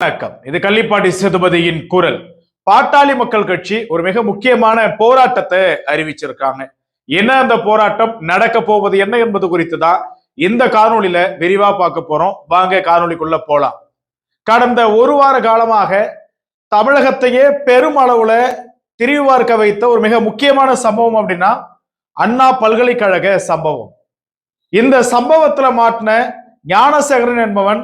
வணக்கம். இது கள்ளிப்பாட்டி சேதுபதியின் குரல். பாட்டாளி மக்கள் கட்சி ஒரு மிக முக்கியமான போராட்டத்தை அறிவிச்சிருக்காங்க. என்ன அந்த போராட்டம்? நடக்க போவது என்ன என்பது குறித்து தான் இந்த காணொலியில விரிவா பார்க்க போறோம். வாங்க காணொளிக்குள்ள போலாம். கடந்த ஒரு வார காலமாக தமிழகத்தையே பெரும் அளவுல திரிவு பார்க்க வைத்த ஒரு மிக முக்கியமான சம்பவம் அப்படின்னா அண்ணா பல்கலைக்கழக சம்பவம். இந்த சம்பவத்துல மாட்டின ஞானசேகரன் என்பவன்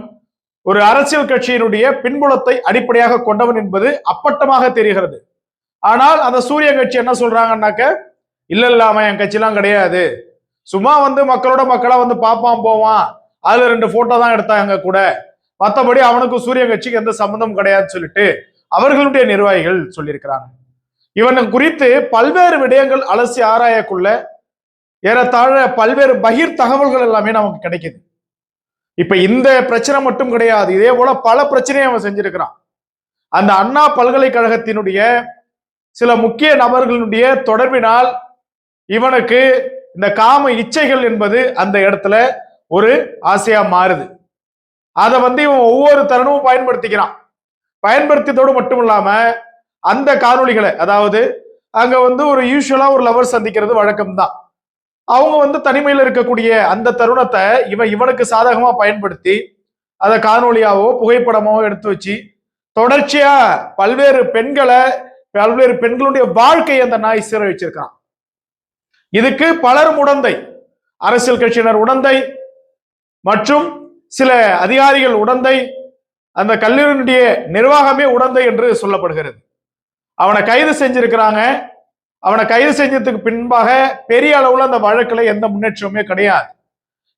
ஒரு அரசியல் கட்சியினுடைய பின்புலத்தை அடிப்படையாக கொண்டவன் என்பது அப்பட்டமாக தெரிகிறது. ஆனால் அந்த சூரிய கட்சி என்ன சொல்றாங்கன்னாக்க இல்ல இல்லாம என் கட்சிலாம் கிடையாது. சும்மா வந்து மக்களோட மக்களா வந்து பார்ப்பான் போவான். அதுல ரெண்டு போட்டோ தான் எடுத்தாங்க கூட. மத்தபடி அவனுக்கும் சூரிய கட்சிக்கு எந்த சம்மந்தம் கிடையாதுன்னு சொல்லிட்டு அவர்களுடைய நிர்வாகிகள் சொல்லியிருக்கிறாங்க. இவனை குறித்து பல்வேறு விடயங்கள் அலசி ஆராயக்குள்ள ஏறத்தாழ பல்வேறு பகிர் தகவல்கள் எல்லாமே நமக்கு கிடைக்குது. இப்ப இந்த பிரச்சனை மட்டும் கிடையாது. இதே போல பல பிரச்சனையை அவன் செஞ்சிருக்கிறான். அந்த அண்ணா பல்கலைக்கழகத்தினுடைய சில முக்கிய நபர்களுடைய தொடர்பினால் இவனுக்கு இந்த காம இச்சைகள் என்பது அந்த இடத்துல ஒரு ஆசையா மாறுது. அதை வந்து இவன் ஒவ்வொரு தருணமும் பயன்படுத்திக்கிறான். பயன்படுத்தியதோடு மட்டும் இல்லாம அந்த காணொளிகளை அதாவது அங்க வந்து ஒரு யூஸ்வலா ஒரு லவர் சந்திக்கிறது வழக்கம்தான். அவங்க வந்து தனிமையில் இருக்கக்கூடிய அந்த தருணத்தை இவன் இவனுக்கு சாதகமாக பயன்படுத்தி அதை காணொலியாவோ புகைப்படமோ எடுத்து வச்சு தொடர்ச்சியா பல்வேறு பெண்களை பல்வேறு பெண்களுடைய வாழ்க்கையை அந்த நாய் சீர வச்சிருக்கான் இதுக்கு பலரும் உடந்தை. அரசியல் கட்சியினர் உடந்தை மற்றும் சில அதிகாரிகள் உடந்தை அந்த கல்லூரியினுடைய நிர்வாகமே உடந்தை என்று சொல்லப்படுகிறது. அவனை கைது செஞ்சிருக்கிறாங்க அவனை கைது செஞ்சதுக்கு பின்பாக பெரிய அளவுல அந்த வழக்குல எந்த முன்னேற்றமுமே கிடையாது.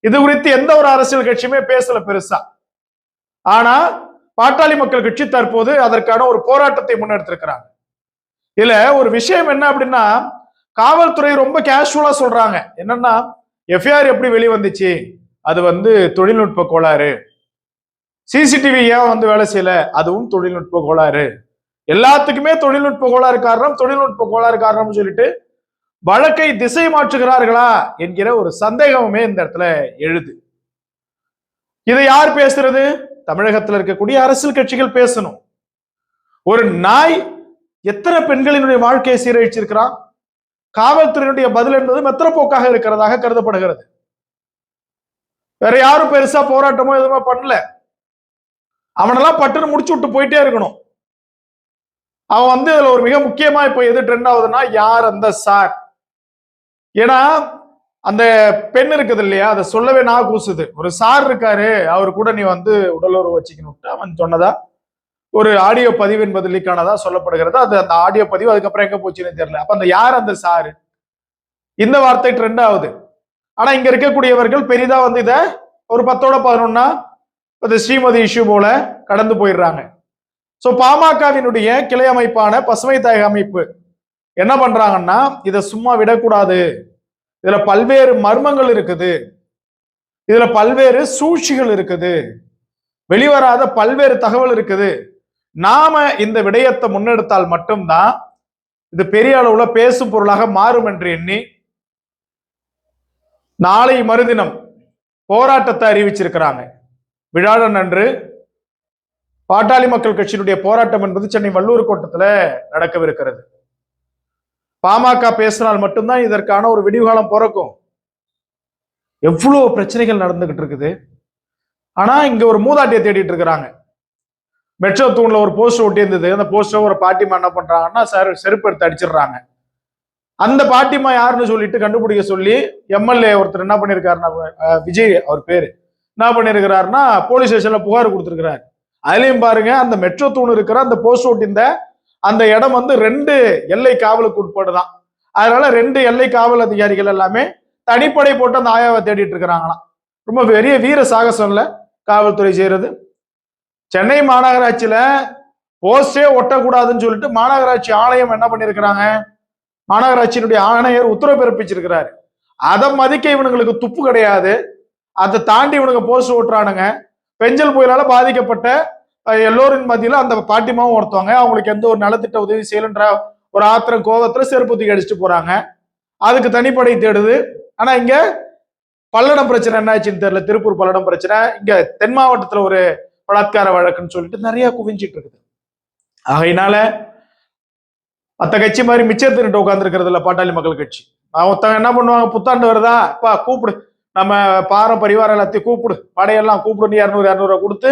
இது குறித்து எந்த ஒரு அரசியல் கட்சியுமே பேசல பெருசா. ஆனா பாட்டாளி மக்கள் கட்சி தற்போது அதற்கான ஒரு போராட்டத்தை முன்னெடுத்திருக்கிறாங்க. இதுல ஒரு விஷயம் என்ன அப்படின்னா காவல்துறை ரொம்ப கேஷுவலா சொல்றாங்க. என்னன்னா எஃப்ஐஆர் எப்படி வெளிவந்துச்சு? அது வந்து தொழில்நுட்ப கோளாறு. சிசிடிவி ஏன் வந்து வேலை செய்யல? அதுவும் தொழில்நுட்ப கோளாறு. எல்லாத்துக்குமே தொழில்நுட்ப கோளாறு காரணம் தொழில்நுட்ப கோளாறு காரணம்னு சொல்லிட்டு வழக்கை திசை மாற்றுகிறார்களா என்கிற ஒரு சந்தேகமுமே இந்த இடத்துல எழுது. இதை யார் பேசுறது? தமிழகத்தில் இருக்கக்கூடிய அரசியல் கட்சிகள் பேசணும். ஒரு நாய் எத்தனை பெண்களினுடைய வாழ்க்கையை சீரழிச்சிருக்கிறான்? காவல்துறையினுடைய பதில் என்பது மெத்தனப்போக்காக இருக்கிறதாக கருதப்படுகிறது. வேற யாரும் பெருசா போராட்டமோ எதுவுமே பண்ணல. அவனெல்லாம் பட்டுன்னு முடிச்சு விட்டு போயிட்டே இருக்கணும். அவன் வந்து இதுல ஒரு மிக முக்கியமா இப்ப எது ட்ரெண்ட் ஆகுதுன்னா யார் அந்த சார் ஏன்னா அந்த பெண் இருக்குது இல்லையா அதை சொல்லவே நான் கூசுது. ஒரு சார் இருக்காரு அவர் கூட நீ வந்து உடலுறவு வச்சுக்கணும்ட்டு அவன் சொன்னதா? ஒரு ஆடியோ பதிவு என்பது லீக்கானதா சொல்லப்படுகிறது? அது அந்த ஆடியோ பதிவு அதுக்கப்புறம் எங்க போச்சுன்னு தெரியல. அப்ப அந்த யார் அந்த சாரு இந்த வார்த்தை ட்ரெண்ட் ஆகுது. ஆனா இங்க இருக்கக்கூடியவர்கள் பெரிதா வந்து இத ஒரு பத்தோட பதினொன்னா இந்த ஸ்ரீமதி இஷ்யூ போல கடந்து போயிடுறாங்க. ஸோ பாமகவினுடைய கிளை அமைப்பான பசுமை தாயக அமைப்பு என்ன பண்றாங்கன்னா இதை சும்மா விடக்கூடாது. இதுல பல்வேறு மர்மங்கள் இருக்குது. இதுல பல்வேறு சூழ்ச்சிகள் இருக்குது. வெளிவராத பல்வேறு தகவல் இருக்குது. நாம இந்த விடயத்தை முன்னெடுத்தால் மட்டும்தான் இது பெரிய அளவுல பேசும் பொருளாக மாறும் என்று எண்ணி நாளை மறுதினம் போராட்டத்தை அறிவிச்சிருக்கிறாங்க. விழாடன் அன்று பாட்டாளி மக்கள் கட்சியினுடைய போராட்டம் என்பது சென்னை வள்ளூர் கோட்டத்தில் நடக்கவிருக்கிறது. பாமக பேசினால் மட்டும்தான் இதற்கான ஒரு விடிவுகாலம் பிறக்கும். எவ்வளோ பிரச்சனைகள் நடந்துகிட்டு இருக்குது. ஆனா இங்க ஒரு மூதாட்டியை தேடிட்டு இருக்கிறாங்க. மெட்ரோ தூண்ல ஒரு போஸ்டர் ஒட்டி இருந்தது அந்த போஸ்டர் ஒரு பாட்டிமா என்ன பண்றாங்கன்னா சார் செருப்பு எடுத்து அடிச்சிடுறாங்க. அந்த பாட்டிமா யாருன்னு சொல்லிட்டு கண்டுபிடிக்க சொல்லி எம்எல்ஏ ஒருத்தர் என்ன பண்ணிருக்காருன்னா விஜய் அவர் பேரு. என்ன பண்ணிருக்கிறாருன்னா போலீஸ் ஸ்டேஷன்ல புகார் கொடுத்திருக்கிறார். அதுலயும் பாருங்க அந்த மெட்ரோ தூண் இருக்கிற அந்த போஸ்ட் ஓட்டிந்த அந்த இடம் வந்து ரெண்டு எல்லை காவலுக்கு உட்படுதான். அதனால ரெண்டு எல்லை காவல் அதிகாரிகள் எல்லாமே தனிப்படை போட்டு அந்த ஆயாவை தேடிட்டு இருக்கிறாங்களாம். ரொம்ப பெரிய வீர சாகசம் இல்லை காவல்துறை செய்யறது. சென்னை மாநகராட்சியில போஸ்டே ஒட்டக்கூடாதுன்னு சொல்லிட்டு மாநகராட்சி ஆணையம் என்ன பண்ணிருக்கிறாங்க மாநகராட்சியினுடைய ஆணையர் உத்தரவு பிறப்பிச்சிருக்கிறாரு. அதை மதிக்க இவனுங்களுக்கு துப்பு கிடையாது. அதை தாண்டி இவனுங்க போஸ்ட் ஓட்டுறானுங்க. பெஞ்சல் புயலால பாதிக்கப்பட்ட எல்லோரின் மத்தியில அந்த பாட்டிமாவும் ஒருத்தவங்க அவங்களுக்கு எந்த ஒரு நலத்திட்ட உதவி செய்யலன்ற ஒரு ஆத்திரம் கோபத்துல செருப்பு தூக்கி அடிச்சுட்டு போறாங்க. அதுக்கு தனிப்படை தேடுது. ஆனா இங்க பல்லடம் பிரச்சனை என்னாச்சுன்னு தெரியல. திருப்பூர் பல்லடம் பிரச்சனை. இங்க தென் மாவட்டத்துல ஒரு பலாத்கார வழக்குன்னு சொல்லிட்டு நிறைய குவிஞ்சிட்டு இருக்குது. ஆகையினால மற்ற கட்சி மாதிரி மிச்சம் திருட்டு உட்காந்துருக்கிறது இல்லை பாட்டாளி மக்கள் கட்சி. ஒருத்தவங்க என்ன பண்ணுவாங்க? புத்தாண்டு வருதா? அப்பா கூப்பிடு. நம்ம பார பரிவாரம் எல்லாத்தையும் கூப்பிடு. படையெல்லாம் கூப்பிடுன்னு இரநூறு இரநூறுவா கொடுத்து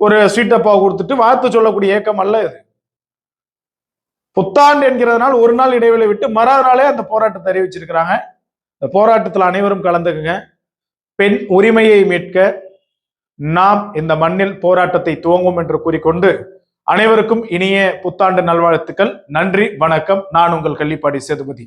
ஒரு ஸ்வீட்டப்பா கொடுத்துட்டு வாழ்த்து சொல்லக்கூடிய ஏக்கம் அல்ல இது. புத்தாண்டு என்கிறதுனால ஒரு நாள் இடைவெளி விட்டு மறாத நாளே அந்த போராட்டத்தை அறிவிச்சிருக்கிறாங்க. இந்த போராட்டத்தில் அனைவரும் கலந்துக்குங்க. பெண் உரிமையை மீட்க நாம் இந்த மண்ணில் போராட்டத்தை துவங்கும் என்று கூறிக்கொண்டு அனைவருக்கும் இனிய புத்தாண்டு நல்வாழ்த்துக்கள். நன்றி வணக்கம். நான் உங்கள் கள்ளிப்பாடி சேதுபதி.